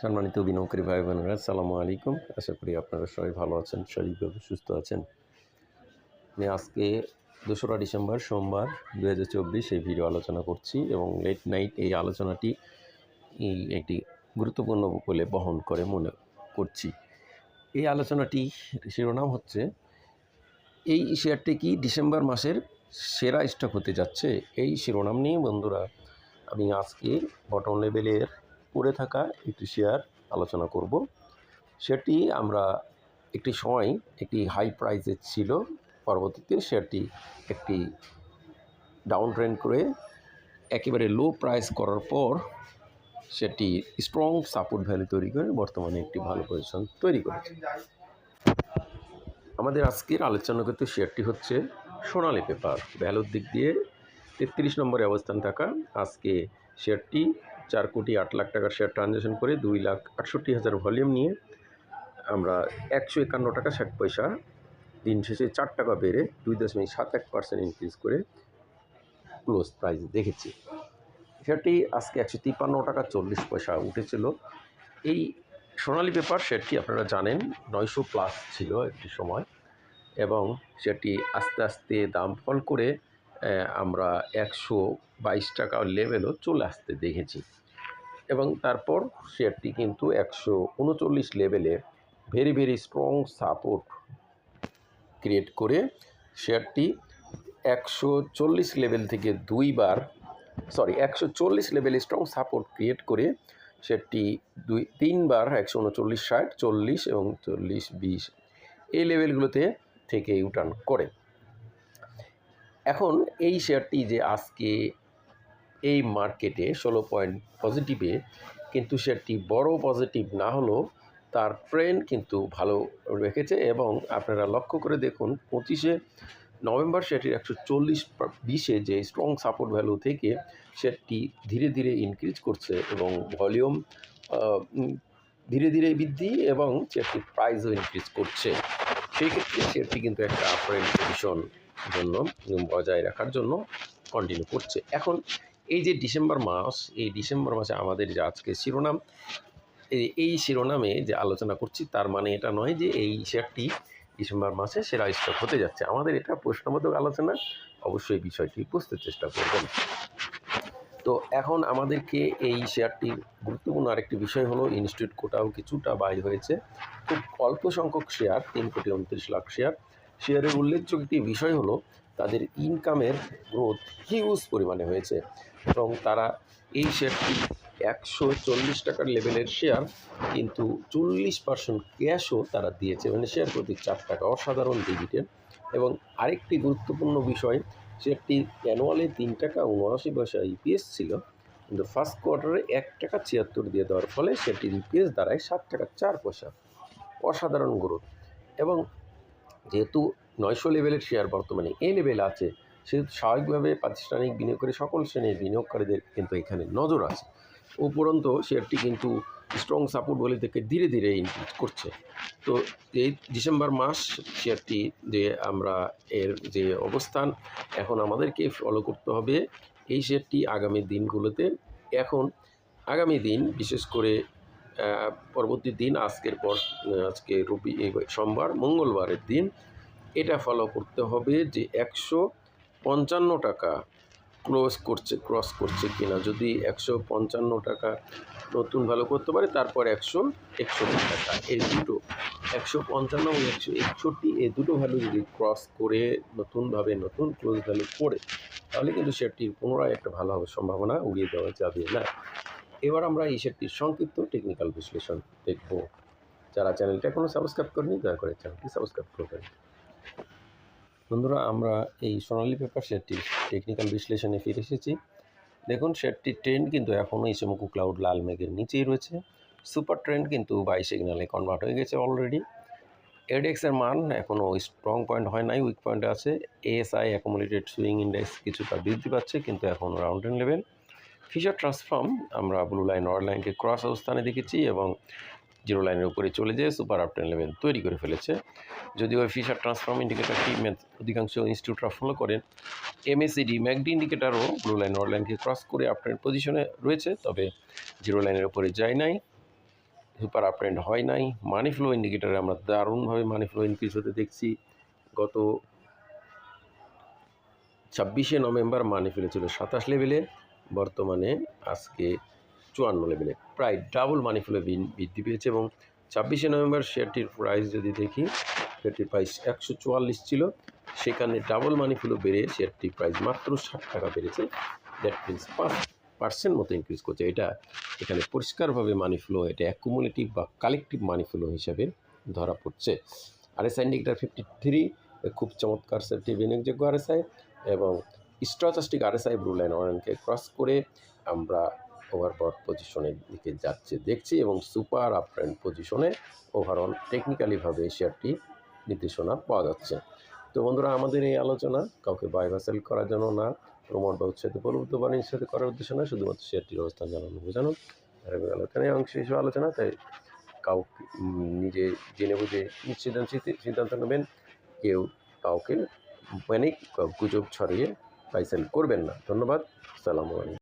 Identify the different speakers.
Speaker 1: সম্মানিত বিনিয়োগকারী ভাই বোনেরা আসসালামু আলাইকুম। আশা করি আপনারা সবাই ভালো আছেন শারীরিকভাবে সুস্থ আছেন। আমি আজকে দোসরা ডিসেম্বর, সোমবার দু হাজার চব্বিশ এই ভিডিও আলোচনা করছি এবং লেট নাইট এই আলোচনাটি একটি গুরুত্বপূর্ণ বলে বহন করে মনে করছি। এই আলোচনাটি শিরোনাম হচ্ছে, এই শেয়ারটি কি ডিসেম্বর মাসের সেরা স্টক হতে যাচ্ছে? এই শিরোনাম নিয়ে বন্ধুরা, আমি আজকে বটন লেভেলের পড়ে থাকা একটি শেয়ার আলোচনা করব। সেটি আমরা একটি সময় একটি হাই প্রাইসে ছিল। পরবর্তীতে শেয়ারটি একটি ডাউন ট্রেন্ড করে একেবারে লো প্রাইস করার পর সেটি স্ট্রং সাপোর্ট ভ্যালু তৈরি করে বর্তমানে একটি ভালো পজিশন তৈরি করেছে। আমাদের আজকের আলোচনাগত শেয়ারটি হচ্ছে সোনালী পেপার ভ্যালুর দিক দিয়ে তেত্রিশ নম্বরে অবস্থান থাকা আজকে শেয়ারটি চার কোটি আট লাখ টাকার শেয়ার ট্রানজ্যাকশন করে দুই লাখ আটষট্টি হাজার ভলিউম নিয়ে আমরা একশো একান্ন টাকা ষাট পয়সা দিন শেষে চার টাকা বেড়ে দুই দশমিক সাত এক পার্সেন্ট ইনক্রিজ করে ক্লোজ প্রাইস দেখেছি। শেয়ারটি আজকে একশো তিপ্পান্ন টাকা চল্লিশ পয়সা উঠেছিল। এই সোনালী পেপার শেয়ারটি আপনারা জানেন, নয়শো প্লাস ছিল একটি সময় এবং সেটি আস্তে আস্তে দাম ফল করে আমরা একশো বাইশ টাকা লেভেলও চলে আসতে দেখেছি। এবং তারপর শেয়ারটি কিন্তু একশো উনচল্লিশ লেভেলে very very strong support create করে শেয়ারটি একশো চল্লিশ লেভেল থেকে দুইবার সরি একশো চল্লিশ লেভেলে স্ট্রং সাপোর্ট ক্রিয়েট করে সেটি দুই, তিনবার একশো উনচল্লিশ, ষাট, চল্লিশ এবং চল্লিশ, বিশ এই লেভেলগুলোতে থেকে ইউটার্ন করে। এখন এই শেয়ারটি যে আজকে এই মার্কেটে ষোলো পয়েন্ট পজিটিভে, কিন্তু শেয়ারটি বড় পজিটিভ না হলেও তার ট্রেন্ড কিন্তু ভালো রেখেছে এবং আপনারা লক্ষ্য করে দেখুন, পঁচিশে নভেম্বর শেয়ারটির একশো চল্লিশ বিশে যে স্ট্রং সাপোর্ট ভ্যালু থেকে শেয়ারটি ধীরে ধীরে ইনক্রিজ করছে এবং ভলিউম ধীরে ধীরে বৃদ্ধি এবং শেয়ারটির প্রাইসও ইনক্রিজ করছে। সেই ক্ষেত্রে শেয়ারটি কিন্তু একটা আপরেন্ট পজিশন জন্য বজায় রাখার জন্য কন্টিনিউ করছে। এখন এই যে ডিসেম্বর মাস, এই ডিসেম্বর মাসে আমাদের যে আজকে শিরোনাম, এই- শিরোনামে যে আলোচনা করছি, তার মানে এটা নয় যে এই শেয়ারটি ডিসেম্বর মাসে সেরা স্টক হতে যাচ্ছে। আমাদের এটা প্রশ্নবোধক আলোচনা, অবশ্যই বিষয়টি বুঝতে চেষ্টা করবেন। তো এখন আমাদেরকে এই শেয়ারটির গুরুত্বপূর্ণ আরেকটি বিষয় হলো, ইনস্টিটিউট কোটাও কিছুটা বাই হয়েছে। খুব অল্প সংখ্যক শেয়ার, তিন কোটি উনত্রিশ লাখ শেয়ার। শেয়ারের উল্লেখযোগ্য একটি বিষয় হলো তাদের ইনকামের গ্রোথ হিউজ পরিমাণে হয়েছে এবং তারা এই শেয়ারটি একশো চল্লিশ টাকার লেভেলের শেয়ার কিন্তু চল্লিশ পার্সেন্ট ক্যাশও তারা দিয়েছে। মানে শেয়ার প্রতি চার টাকা অসাধারণ ডিভিডেন্ড এবং আরেকটি গুরুত্বপূর্ণ বিষয় শেয়ারটি অ্যানুয়ালে তিন টাকা উনআশি পয়সা ইপিএস ছিল। কিন্তু ফার্স্ট কোয়ার্টারে এক টাকা ছিয়াত্তর দিয়ে দেওয়ার ফলে সেটির ইপিএস দাঁড়ায় সাত টাকা চার পয়সা। অসাধারণ গ্রোথ এবং যেহেতু নয়শো লেভেলের শেয়ার বর্তমানে এই লেভেল আছে। সে স্বাভাবিকভাবে প্রাতিষ্ঠানিক বিনিয়োগকারী সকল শ্রেণির বিনিয়োগকারীদের কিন্তু এখানে নজর আছে। উপরন্ত শেয়ারটি কিন্তু স্ট্রং সাপোর্ট বলে থেকে ধীরে ধীরে ইনক্রিজ করছে। তো এই ডিসেম্বর মাস শেয়ারটি যে আমরা এর যে অবস্থান, এখন আমাদেরকে ফলো করতে হবে এই শেয়ারটি আগামী দিনগুলোতে। এখন আগামী দিন বিশেষ করে পরবর্তী দিন, আজকের পর আজকে রবি সোমবার, মঙ্গলবারের দিন এটা ফলো করতে হবে যে একশো পঞ্চান্ন টাকা ক্লোজ করছে ক্রস করছে কিনা। যদি একশো পঞ্চান্ন টাকা নতুন ভালো করতে পারে, তারপর একশো একষট্টি টাকা। এই দুটো, একশো পঞ্চান্ন এবং একশো একষট্টি, এই দুটো ভ্যালু যদি ক্রস করে নতুনভাবে নতুন ক্লোজ ভ্যালু করে, তাহলে কিন্তু শেয়ারটির পুনরায় একটা ভালো সম্ভাবনা উড়িয়ে দেওয়া যাবে না। এবার আমরা এই শেয়ারটির সংক্ষিপ্ত টেকনিক্যাল বিশ্লেষণ দেখব। যারা চ্যানেলটা এখনও সাবস্ক্রাইব করেনি দয়া করে চ্যানেলটি সাবস্ক্রাইব করবেন বন্ধুরা, আমরা এই সোনালী পেপার শেয়ারটির টেকনিক্যাল বিশ্লেষণে ফিরে এসেছি। দেখুন শেয়ারটির ট্রেন্ড কিন্তু এখনও ইসেমুকু ক্লাউড লাল মেঘের নিচেই রয়েছে। সুপার ট্রেন্ড কিন্তু বাই সিগনালে কনভার্ট হয়ে গেছে অলরেডি এডেক্সের মান এখনও স্ট্রং পয়েন্ট হয় নাই উইক পয়েন্টে আছে। এএসআই অ্যাকোমোডেটেড সুইং ইন্ডেক্স কিছুটা বৃদ্ধি পাচ্ছে, কিন্তু এখন round end level feature transform আমরা ব্লু লাইন অর লাইনকে ক্রস অবস্থানে দেখেছি এবং জিরো লাইনের উপরে চলে যেয়ে, সুপার আপটেন লেভেল তৈরি করে ফেলেছে। যদিও ফিশার ট্রান্সফর্ম ইন্ডিকেটারটি অধিকাংশ ইনস্টিটিউটরা ফলো করেন। এমএসিডি ম্যাকডি ইন্ডিকেটারও ব্লু লাইন অর লাইনকে ক্রস করে আপটেন পজিশনে রয়েছে, তবে জিরো লাইনের উপরে যায় নাই সুপার আপ ট্রেন্ড হয় নাই। মানি ফ্লো ইন্ডিকেটারে আমরা দারুণভাবে মানি ফ্লো ইনক্রিজ হতে দেখছি। গত ছাব্বিশে নভেম্বর মানি ফ্লো ছিল সাতাশ লেভেলে বর্তমানে আজকে চুয়ান্ন লেভেলে প্রায় ডাবল মানি ফ্লো বৃদ্ধি পেয়েছে এবং ছাব্বিশে নভেম্বর শেয়ারটির প্রাইস যদি দেখি শেয়ারটির প্রাইস একশো চুয়াল্লিশ ছিল, সেখানে ডাবল মানি ফ্লো বেড়ে শেয়ারটির প্রাইস মাত্র ষাট টাকা বেড়েছে। দ্যাট মিনস পাঁচ পার্সেন্ট মতো ইনক্রিজ করছে। এটা এখানে পরিষ্কারভাবে মানি ফ্লো এটা অ্যাকুমুলেটিভ বা কালেকটিভ মানি ফ্লো হিসাবে ধরা পড়ছে। R S indicator fifty three খুব চমৎকার সেফটি বিনিয়োগযোগ্য আরএসআই এবং স্ট্রচাস্টিক আরএসআই ব্লু লাইন অরেনকে ক্রস করে আমরা ওভারবট পজিশনের দিকে যাচ্ছে, দেখছি এবং সুপার আপ ট্রেন্ড পজিশনে ওভারঅল টেকনিক্যালিভাবে শেয়ারটি নির্দেশনা পাওয়া যাচ্ছে। তো বন্ধুরা, আমাদের এই আলোচনা কাউকে বাই বা সেল করার জন্য না, প্রমোট বা উৎসাহিত প্রলুব্ধ বা নিঃসাহিত করার উদ্দেশ্য না শুধুমাত্র শেয়ারটির অবস্থান জানানো বোঝানো। আলোচনায় অংশ হিসেবে আলোচনা, তাই কাউকে নিজে জেনে বুঝে নিশ্চিত সিদ্ধান্ত নেবেন। কেউ কাউকে প্যানিক গুজব ছড়িয়ে বাই সেল করবেন না। ধন্যবাদ, সালামু আলাইকুম।